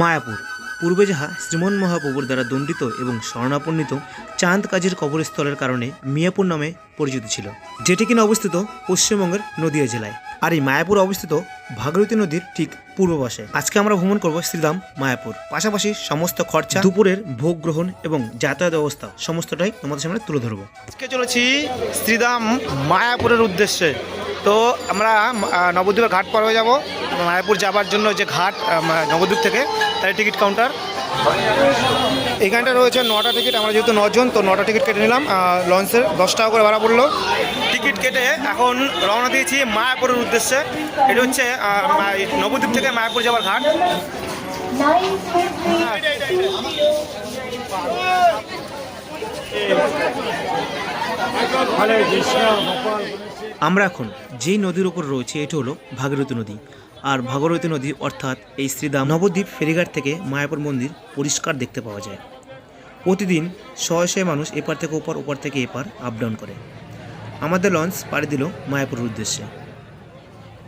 মায়াপুর। পূর্বে যাহা শ্রীমন মহাপ্রভুর দ্বারা দণ্ডিত এবং স্বর্ণাপন্নিত চাঁদ কাজীর কবরস্থলের কারণে মিয়াপুর নামে পরিচিত ছিল, যেটি কিনা অবস্থিত পশ্চিমবঙ্গের নদিয়া জেলায়। আর এই মায়াপুর অবস্থিত ভাগীরথী নদীর ঠিক পূর্ব পাশে। আজকে আমরা ভ্রমণ করব শ্রীধাম মায়াপুর। পাশাপাশি সমস্ত খরচা, দুপুরের ভোগ গ্রহণ এবং যাতায়াত ব্যবস্থা সমস্তটাই তোমাদের সামনে তুলে ধরবো। আজকে চলেছি শ্রীধাম মায়াপুরের উদ্দেশ্যে। তো আমরা নবদ্বীপের ঘাট পার হয়ে যাব। মায়াপুর যাবার জন্য যে ঘাট নবদ্বীপ থেকে তাই টিকিট কাউন্টার। এখানটা রয়েছে নটা টিকিট আমরা যেহেতু নজন তো নটা টিকিট কেটে নিলাম। লঞ্চের দশ টাকা করে ভাড়া পড়ল। টিকিট কেটে এখন রওনা দিয়েছি মায়াপুরের উদ্দেশ্যে। এটা হচ্ছে নবদ্বীপ থেকে মায়াপুর যাওয়ার ঘাট। আমরা এখন যেই নদীর উপর রয়েছে এটি হলো ভাগীরথী নদী। আর ভাগীরথী নদী অর্থাৎ এই শ্রীদাম নবদ্বীপ ফেরিঘাট থেকে মায়াপুর মন্দির পরিষ্কার দেখতে পাওয়া যায়। প্রতিদিন শয়ে শয়ে মানুষ এপার থেকে ওপার ওপার থেকে এপার আপ ডাউন করে। আমাদের লঞ্চ পাড়ি দিল মায়াপুরের উদ্দেশ্যে।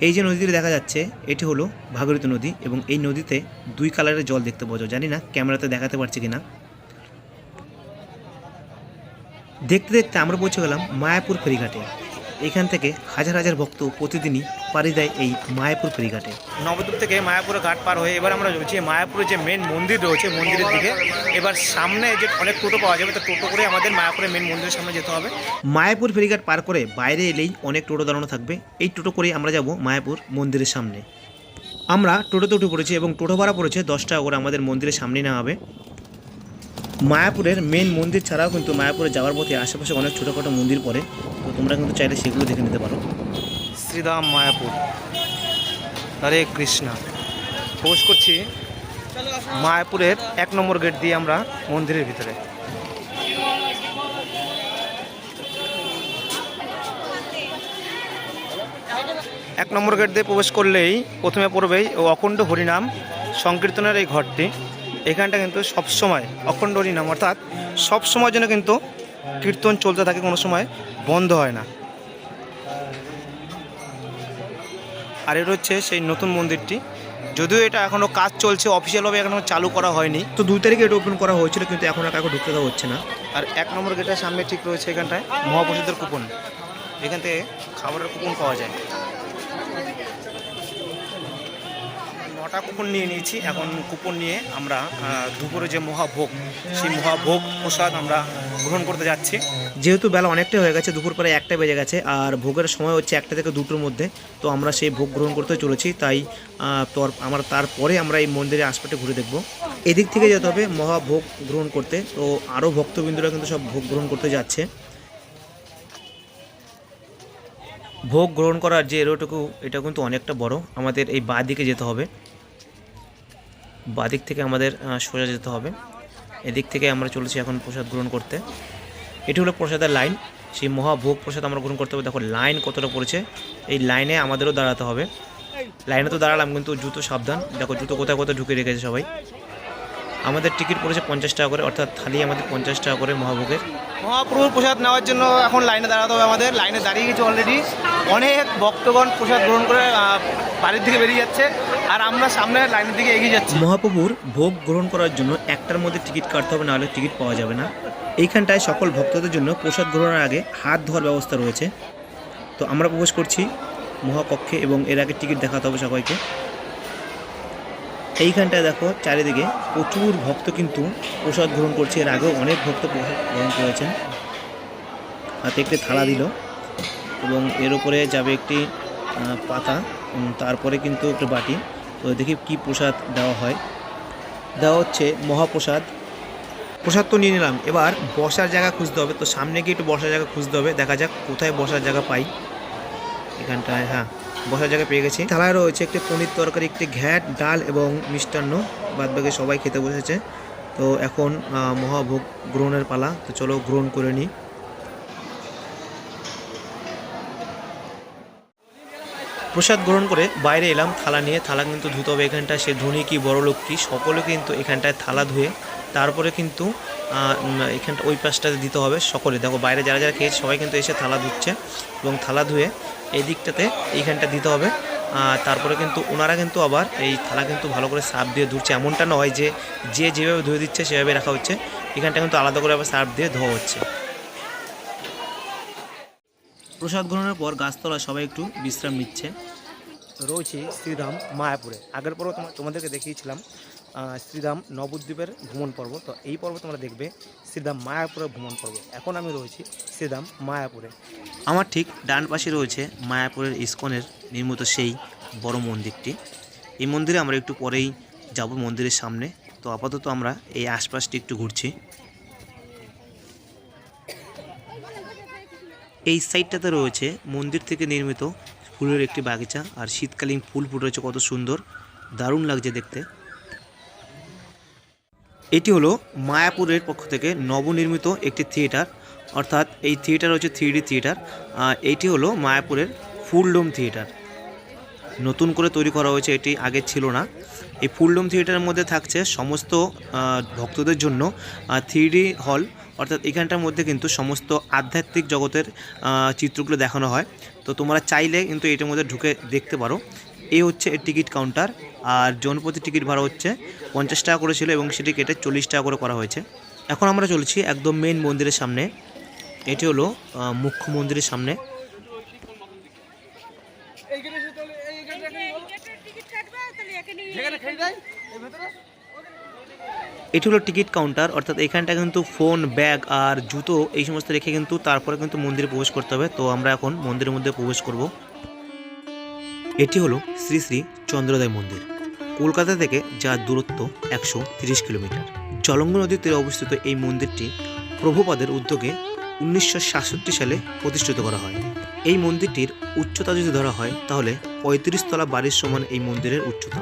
এই যে নদীটি দেখা যাচ্ছে, এটি হলো ভাগীরথী নদী এবং এই নদীতে দুই কালারের জল দেখতে পাওয়া যায়। জানি না ক্যামেরাতে দেখাতে পারছি কিনা। দেখতে দেখতে আমরা পৌঁছে গেলাম মায়াপুর ফেরিঘাটে। এখান থেকে হাজার হাজার ভক্ত প্রতিদিনই পাড়ি দেয় এই মায়াপুর ফেরিঘাটে। নবদ্বীপ থেকে মায়াপুরের ঘাট পার হয়ে এবার আমরা রয়েছি মায়াপুরের যে মেন মন্দির রয়েছে মন্দিরের দিকে। এবার সামনে যে অনেক টোটো পাওয়া যাবে তো টোটো করে আমাদের মায়াপুরের মেন মন্দিরের সামনে যেতে হবে। মায়াপুর ফেরিঘাট পার করে বাইরে এলেই অনেক টোটো দাঁড়ানো থাকবে। এই টোটো করেই আমরা যাব মায়াপুর মন্দিরের সামনে। আমরা টোটোতে উঠে পড়েছি এবং টোটো ভাড়া পড়েছে দশ টাকা করে আমাদের মন্দিরের সামনে নেওয়া হবে। মায়াপুরের মেন মন্দির ছাড়াও কিন্তু মায়াপুরে যাওয়ার পথে আশেপাশে অনেক ছোটোখাটো মন্দির পড়ে। তো তোমরা কিন্তু চাইলে সেগুলো দেখে নিতে পারো। শ্রীধাম মায়াপুর। হরে কৃষ্ণা। প্রবেশ করছি মায়াপুরের এক নম্বর গেট দিয়ে আমরা মন্দিরের ভিতরে। এক নম্বর গেট দিয়ে প্রবেশ করলেই প্রথমে পড়বেই ও অখণ্ড হরিনাম সংকীর্তনের এই ঘরটি। এখানটা কিন্তু সবসময় অখণ্ড হরিনাম অর্থাৎ সবসময় জন্য কিন্তু কীর্তন চলতে থাকে কোনো সময় বন্ধ হয় না। আর এটা হচ্ছে সেই নতুন মন্দিরটি। যদিও এটা এখনও কাজ চলছে অফিসিয়ালভাবে এখনও চালু করা হয়নি। তো দুই তারিখে এটা ওপেন করা হয়েছিল কিন্তু এখন আর কাউকে ঢুকতে দেওয়া হচ্ছে না। আর এক নম্বর গেটের সামনে ঠিক রয়েছে এখানটায় মহাপ্রসাদের কুপন। এখান থেকে খাবারের কুপন পাওয়া যায়। নটা কুপন নিয়ে নিয়েছি। এখন কুপন নিয়ে আমরা দুপুরে যে মহাভোগ, সেই মহাভোগ প্রসাদ আমরা গ্রহণ করতে যাচ্ছি। যেহেতু বেলা অনেকটাই হয়ে গেছে, দুপুর প্রায় একটা বেজে গেছে, আর ভোগের সময় হচ্ছে একটা থেকে দুটোর মধ্যে, তো আমরা সেই ভোগ গ্রহণ করতে চলেছি। তাই আমরা তারপরে আমরা এই মন্দিরের আশপাশে ঘুরে দেখব। এদিক থেকে যেতে হবে মহাভোগ গ্রহণ করতে, তো আরও ভক্তবিন্দুরা কিন্তু সব ভোগ গ্রহণ করতে যাচ্ছে। ভোগ গ্রহণ করার যে এরোটুকু, এটা কিন্তু অনেকটা বড়। আমাদের এই বাঁ দিকে যেতে হবে। বাদিক থেকে আমাদের সোজা যেতে হবে। এদিক থেকে আমরা চলেছি এখন প্রসাদ গ্রহণ করতে। এটি হলো প্রসাদের লাইন। সেই মহাভোগ প্রসাদ আমরা গ্রহণ করতে হবে। দেখো, লাইন কতটা পড়েছে। এই লাইনে আমাদেরও দাঁড়াতে হবে। লাইনে তো দাঁড়ালাম, কিন্তু জুতো সাবধান। দেখো, জুতো কোথায় কোথায় ঢুকে রেখেছে সবাই। আমাদের টিকিট পড়েছে পঞ্চাশ টাকা করে, অর্থাৎ থালি আমাদের পঞ্চাশ টাকা করে মহাভোগের। মহাপ্রভুর প্রসাদ নেওয়ার জন্য এখন লাইনে দাঁড়াতে হবে আমাদের। লাইনে দাঁড়িয়ে গেছে অলরেডি অনেক ভক্তগণ প্রসাদ গ্রহণ করে বাড়ির দিকে বেরিয়ে যাচ্ছে আর আমরা সামনে লাইনের দিকে এগিয়ে যাচ্ছি। মহাপ্রভুর ভোগ গ্রহণ করার জন্য একটার মধ্যে টিকিট কাটতে হবে, নাহলে টিকিট পাওয়া যাবে না। এইখানটায় সকল ভক্তদের জন্য প্রসাদ গ্রহণের আগে হাত ধোয়ার ব্যবস্থা রয়েছে। তো আমরা প্রবেশ করছি মহাকক্ষে এবং এর আগে টিকিট দেখাতে হবে সবাইকে। এইখানটায় দেখো চারিদিকে প্রচুর ভক্ত কিন্তু প্রসাদ গ্রহণ করছে। এর আগেও অনেক ভক্ত প্রসাদ গ্রহণ করেছেন। হাতে একটি থালা দিল। এবং এর উপরে যাবে একটি পাতা তারপরে কিন্তু একটা বাটি। তো দেখি কি প্রসাদ দেওয়া হয়। দেওয়া হচ্ছে মহাপ্রসাদ। প্রসাদ তো নিয়ে নিলাম। এবার বসার জায়গা খুঁজতে হবে। তো সামনে গিয়ে একটু বসার জায়গা খুঁজতে হবে। দেখা যাক কোথায় বসার জায়গা পাই। এখানটায় হ্যাঁ বসার জায়গা পেয়ে গেছি। থালায় রয়েছে একটি পনির তরকারি, একটি ঘ্যাট, ডাল এবং মিষ্টান্ন। বাদ বাকি সবাই খেতে বসেছে। তো এখন মহাভোগ গ্রহণের পালা। তো চলো গ্রহণ করে নিই। প্রসাদ গ্রহণ করে বাইরে এলাম, থালা নিয়ে। থালা কিন্তু ধুতে হবে এখানটায়। সে ধনী কি বড় লোক কি? সকলে কিন্তু এখানটায় থালা ধুয়ে, তারপরে কিন্তু এখানটা ওই পাশটাতে দিতে হবে সকলে। দেখো, বাইরে যারা যারা খেয়েছে, সবাই কিন্তু এসে থালা ধুচ্ছে এবং থালা ধুয়ে এই দিকটাতে এইখানটা দিতে হবে। তারপরে কিন্তু ওনারা কিন্তু আবার এই থালা কিন্তু ভালো করে সার্ফ দিয়ে ধুচ্ছে। এমনটা নয় যে যে যেভাবে ধুয়ে দিচ্ছে, সেভাবে রাখা হচ্ছে। এখানটা কিন্তু আলাদা করে আবার সার্ফ দিয়ে ধোয়া হচ্ছে। প্রসাদ গ্রহণের পর গাছতলায় সবাই একটু বিশ্রাম নিচ্ছে। রয়েছি শ্রীধাম মায়াপুরে। আগের পর্ব তোমার তোমাদেরকে দেখিয়েছিলাম আহ, শ্রীধাম নবদ্বীপের ভ্রমণ পর্ব। তো এই পর্ব তোমরা দেখবে শ্রীধাম মায়াপুরের ভ্রমণ পর্ব। এখন আমি রয়েছি শ্রীধাম মায়াপুরে। আমার ঠিক ডান পাশে রয়েছে মায়াপুরের ইস্কনের নির্মিত সেই বড় মন্দিরটি। এই মন্দিরে আমরা একটু পরেই যাব মন্দিরের সামনে। তো আপাতত আমরা এই আশপাশটি একটু ঘুরছি। এই সাইডটাতে রয়েছে মন্দির থেকে নির্মিত ফুলের একটি বাগিচা, আর শীতকালীন ফুল ফুটে রয়েছে কত সুন্দর, দারুণ লাগছে দেখতে। এটি হলো মায়াপুরের পক্ষ থেকে নবনির্মিত একটি থিয়েটার, অর্থাৎ এই থিয়েটার হচ্ছে থ্রি থিয়েটার এইটি হলো মায়াপুরের ফুলডোম থিয়েটার। নতুন করে তৈরি করা হয়েছে, এটি আগে ছিল না। এই ফুলডোম থিয়েটারের মধ্যে থাকছে সমস্ত ভক্তদের জন্য থ্রি হল অর্থাৎ এখানটার মধ্যে কিন্তু সমস্ত আধ্যাত্মিক জগতের চিত্রগুলো দেখানো হয়। তো তোমরা চাইলে কিন্তু এটার মধ্যে ঢুকে দেখতে পারো। এই হচ্ছে এর টিকিট কাউন্টার আর জনপ্রতি টিকিট ভাড়া হচ্ছে পঞ্চাশ টাকা করে ছিল এবং সেটি কেটে চল্লিশ টাকা করে করা হয়েছে। এখন আমরা চলছি একদম মেন মন্দিরের সামনে। এটি হলো মুখ্য মন্দিরের সামনে। এটি হলো টিকিট কাউন্টার, অর্থাৎ এখানটা কিন্তু ফোন ব্যাগ আর জুতো এই সমস্ত রেখে কিন্তু তারপরে কিন্তু মন্দিরে প্রবেশ করতে হবে। তো আমরা এখন মন্দিরের মধ্যে প্রবেশ করব। এটি হলো শ্রী শ্রী চন্দ্রোদয় মন্দির, কলকাতা থেকে যার দূরত্ব একশো কিলোমিটার। জলঙ্গ নদীর তীরে অবস্থিত এই মন্দিরটি প্রভুপাদের উদ্যোগে উনিশশো সাতষট্টি সালে প্রতিষ্ঠিত করা হয়। এই মন্দিরটির উচ্চতা যদি ধরা হয়, তাহলে পঁয়ত্রিশ তলা বাড়ির সমান এই মন্দিরের উচ্চতা।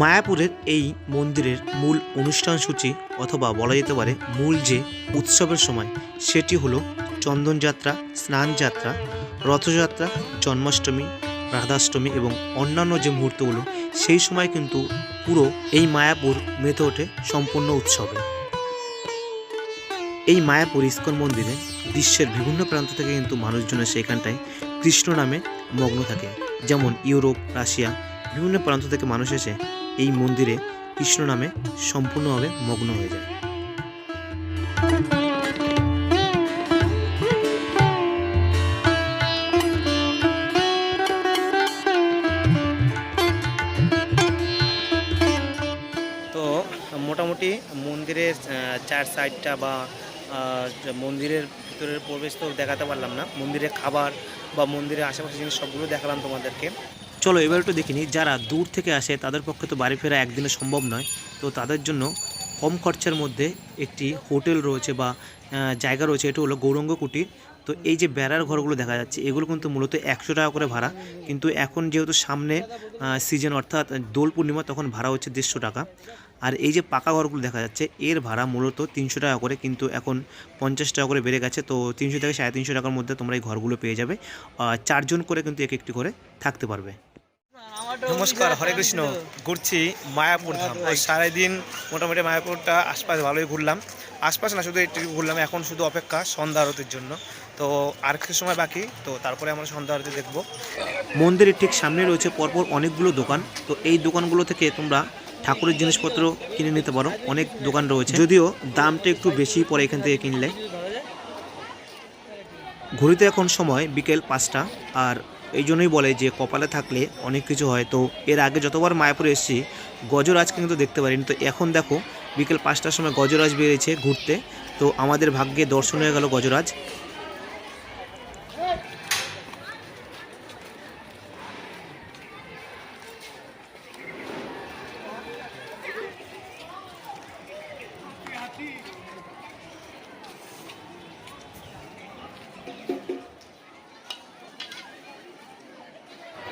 মায়াপুরের এই মন্দিরের মূল অনুষ্ঠান সূচি অথবা বলা যেতে পারে মূল যে উৎসবের সময়, সেটি হলো চন্দনযাত্রা স্নানযাত্রা রথযাত্রা, জন্মাষ্টমী, রাধাষ্টমী এবং অন্যান্য যে মুহূর্তগুলো, সেই সময় কিন্তু পুরো এই মায়াপুর মেতে ওঠে সম্পূর্ণ উৎসবে। এই মায়াপুর ইস্কন মন্দিরে বিশ্বের বিভিন্ন প্রান্ত থেকে কিন্তু মানুষজন সেখানটায় কৃষ্ণ নামে মগ্ন থাকে। যেমন ইউরোপ, রাশিয়া, বিভিন্ন প্রান্ত থেকে মানুষ এসে এই মন্দিরে কৃষ্ণ নামে সম্পূর্ণভাবে মগ্ন হয়ে যায়। তো মোটামুটি মন্দিরের চার সাইডটা বা মন্দিরের ভিতরের প্রবেশ তো দেখাতে পারলাম না। মন্দিরের খাবার বা মন্দিরের আশেপাশে জিনিস সবগুলো দেখালাম তোমাদেরকে। চলো এবার একটু দেখিনি যারা দূর থেকে আসে তাদের পক্ষে তো বাড়ি ফেরা একদিনে সম্ভব নয়। তো তাদের জন্য কম খরচার মধ্যে একটি হোটেল রয়েছে বা জায়গা রয়েছে, এটি হলো গৌরঙ্গ কুটির তো এই যে বেড়ার ঘরগুলো দেখা যাচ্ছে, এগুলো কিন্তু মূলত একশো টাকা করে ভাড়া। কিন্তু এখন যেহেতু সামনে সিজন অর্থাৎ দোল পূর্ণিমা, তখন ভাড়া হচ্ছে দেড়শো টাকা। আর এই যে পাকা ঘরগুলো দেখা যাচ্ছে, এর ভাড়া মূলত তিনশো টাকা করে, কিন্তু এখন পঞ্চাশ টাকা করে বেড়ে গেছে। তো তিনশো থেকে সাড়ে তিনশো টাকার মধ্যে তোমরা এই ঘরগুলো পেয়ে যাবে। চারজন করে কিন্তু এক একটি করে থাকতে পারবে। নমস্কার, হরে কৃষ্ণ। ঘুরছি মায়াপুর ধাম। সারাদিন মোটামুটি মায়াপুরটা আশপাশ ভালোই ঘুরলাম। আশপাশ না, শুধু একটু ঘুরলাম। এখন শুধু অপেক্ষা সন্ধ্যা আরতির জন্য। তো আর কিছু সময় বাকি। তো তারপরে আমরা সন্ধ্যা আরতি দেখব। মন্দিরের ঠিক সামনে রয়েছে পরপর অনেকগুলো দোকান। তো এই দোকানগুলো থেকে তোমরা ঠাকুরের জিনিসপত্র কিনে নিতে পারো। অনেক দোকান রয়েছে। যদিও দামটা একটু বেশি পড়ে এখান থেকে কিনলে। ঘুরিতে এখন সময় বিকেল পাঁচটা। আর এই জন্যই বলে যে কপালে থাকলে অনেক কিছু হয়। তো এর আগে যতবার মায়াপুরে এসেছি, গজরাজ কিন্তু দেখতে পারিনি। তো এখন দেখো, বিকেল পাঁচটার সময় গজরাজ বেরিয়েছে ঘুরতে। তো আমাদের ভাগ্যে দর্শন হয়ে গেল গজরাজ।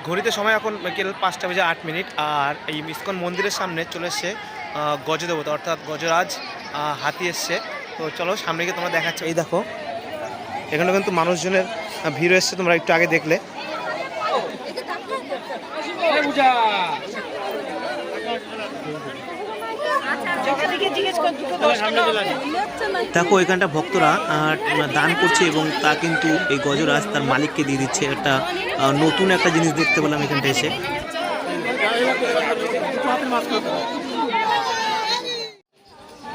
ঘড়িতে সময় এখন বিকেল পাঁচটা বেজে আট মিনিট, আর এই ইস্কন মন্দিরের সামনে চলে এসছে গজদেবতা, অর্থাৎ গজরাজ হাতি এসছে। তো চলো সামনে গিয়ে তোমরা দেখাচ্ছে। এই দেখো, এখানে কিন্তু মানুষজনের ভিড় এসছে, তোমরা একটু আগে দেখলে জগা মালিককে জিজ্ঞেস কর দুটো দশ টাকা হবে। দেখো এখানটা ভক্তরা দান করছে এবং তা কিন্তু এই গজরাজ তার মালিককে দিয়ে দিচ্ছে। একটা নতুন একটা জিনিস দেখতে পেলাম এখানটা এসে।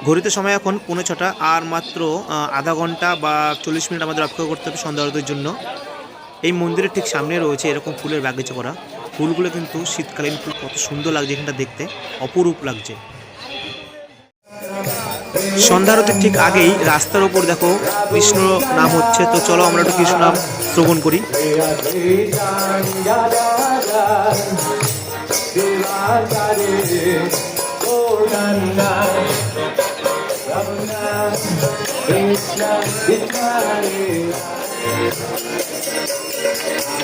ঘড়িতে সময় এখন পৌনে ছটা আর মাত্র আধা ঘণ্টা বা চল্লিশ মিনিট আমাদের অপেক্ষা করতে হবে সন্ধ্যা আরতির জন্য। এই মন্দিরের ঠিক সামনে রয়েছে এরকম ফুলের বাগিচা করা। ফুলগুলো কিন্তু শীতকালীন ফুল কত সুন্দর লাগছে এখানটা দেখতে অপরূপ লাগছে। সন্ধ্যারতির ঠিক আগেই রাস্তার ওপর দেখো কৃষ্ণ নাম হচ্ছে, তো চলো আমরা একটু কৃষ্ণ নাম শ্রবণ করি। Hare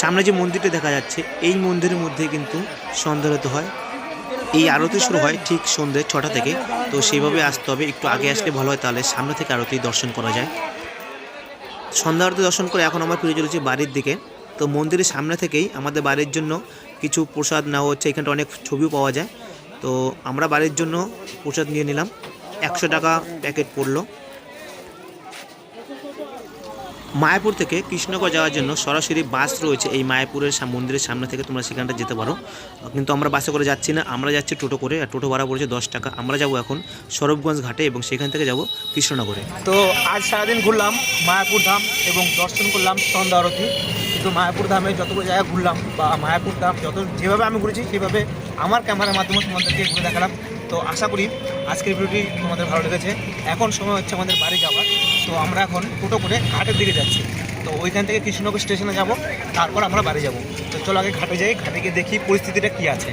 সামনে যে মন্দিরটা দেখা যাচ্ছে, এই মন্দিরের মধ্যে কিন্তু সন্ধ্যারতি হয়। এই আরতি শুরু হয় ঠিক সন্ধ্যে ছটা থেকে। তো সেইভাবে আসতে হবে, একটু আগে আসলে ভালো হয়, তাহলে সামনে থেকে আরতি দর্শন করা যায়। সন্ধ্যা আরতি দর্শন করে এখন আমার ফিরে চলেছি বাড়ির দিকে। তো মন্দিরের সামনে থেকেই আমাদের বাড়ির জন্য কিছু প্রসাদ নেওয়া হচ্ছে, এখানটা অনেক ছবিও পাওয়া যায়। তো আমরা বাড়ির জন্য প্রসাদ নিয়ে নিলাম। একশো টাকা প্যাকেট পড়ল। মায়াপুর থেকে কৃষ্ণনগর যাওয়ার জন্য সরাসরি বাস রয়েছে এই মায়াপুরের মন্দিরের সামনে থেকে, তোমরা সেখানটা যেতে পারো। কিন্তু আমরা বাসে করে যাচ্ছি না, আমরা যাচ্ছি টোটো করে, আর টোটো ভাড়া পড়েছে দশ টাকা। আমরা যাব এখন সরবগঞ্জ ঘাটে এবং সেখান থেকে যাব কৃষ্ণনগরে। তো আজ সারাদিন ঘুরলাম মায়াপুর ধাম এবং দর্শন করলাম সন্ধ্যা আরতি। কিন্তু মায়াপুর ধামে যতগুলো জায়গা ঘুরলাম বা মায়াপুর ধাম যত যেভাবে আমি ঘুরেছি, সেভাবে আমার ক্যামেরার মাধ্যমে তোমাদেরকে ঘুরে দেখালাম। তো আশা করি আজকের ভিডিওটি তোমাদের ভালো লেগেছে। এখন সময় হচ্ছে আমাদের বাড়ি যাওয়ার। তো আমরা এখন টোটো করে ঘাটের দিকে যাচ্ছি। তো ওইখান থেকে কৃষ্ণনগর স্টেশনে যাব, তারপর আমরা বাড়ি যাব। তো চলো আগে ঘাটে যাই, ঘাটে গিয়ে দেখি পরিস্থিতিটা কী আছে।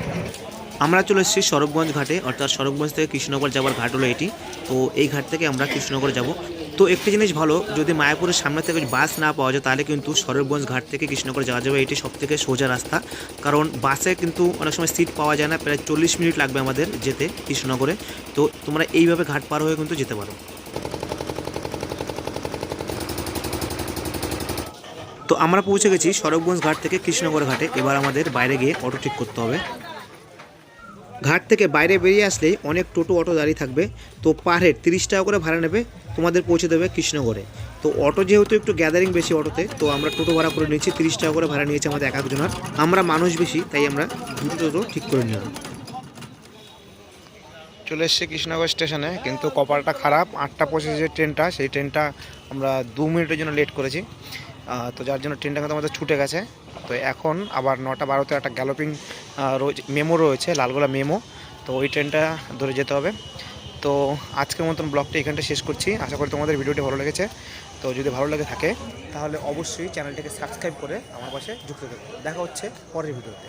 আমরা চলে এসেছি সরবগঞ্জ ঘাটে, অর্থাৎ সরবগঞ্জ থেকে কৃষ্ণনগর যাওয়ার ঘাট হলো এটি। তো এই ঘাট থেকে আমরা কৃষ্ণনগর যাব। তো একটি জিনিস ভালো, যদি মায়াপুরের সামনে থেকে বাস না পাওয়া যায়, তাহলে কিন্তু সরবগঞ্জ ঘাট থেকে কৃষ্ণনগর যাওয়া যাবে। এটি সব থেকে সোজা রাস্তা। কারণ বাসে কিন্তু অনেক সময় সিট পাওয়া যায় না, প্রায় চল্লিশ মিনিট লাগবে আমাদের যেতে কৃষ্ণনগরে। তো তোমরা এইভাবে ঘাট পার হয়ে কিন্তু যেতে পারো। তো আমরা পৌঁছে গেছি সরবগঞ্জ ঘাট থেকে কৃষ্ণনগর ঘাটে। এবার আমাদের বাইরে গিয়ে অটো ঠিক করতে হবে। ঘাট থেকে বাইরে বেরিয়ে আসলেই অনেক টোটো অটো দাঁড়িয়ে থাকবে। তো পার হেড তিরিশ টাকা করে ভাড়া নেবে, তোমাদের পৌঁছে দেবে কৃষ্ণগড়ে। তো অটো যেহেতু একটু গ্যাদারিং বেশি অটোতে, তো আমরা টোটো ভাড়া করে নিয়েছি, তিরিশ টাকা করে ভাড়া নিয়েছে আমাদের এক একজনের। আমরা মানুষ বেশি, তাই আমরা দুটো টোটো ঠিক করে নিলাম। চলে এসেছি কৃষ্ণনগর স্টেশনে, কিন্তু কপালটা খারাপ। আটটা পঁচিশে যে ট্রেনটা, সেই ট্রেনটা আমরা দু মিনিটের জন্য লেট করেছি। তো যার জন্য ট্রেনটা কিন্তু আমাদের ছুটে গেছে। তো এখন আবার নটা বারোতে একটা গ্যালোপিং রয়েছে মেমো রয়েছে, লালগোলা মেমো। তো ওই ট্রেনটা ধরে যেতে হবে। তো আজকের মতন ব্লগটা এখানটা শেষ করছি। আশা করি তোমাদের ভিডিওটি ভালো লেগেছে। তো যদি ভালো লেগে থাকে, তাহলে অবশ্যই চ্যানেলটাকে সাবস্ক্রাইব করে আমার পাশে যুক্ত থাকবে দেখা হচ্ছে পরের ভিডিওতে।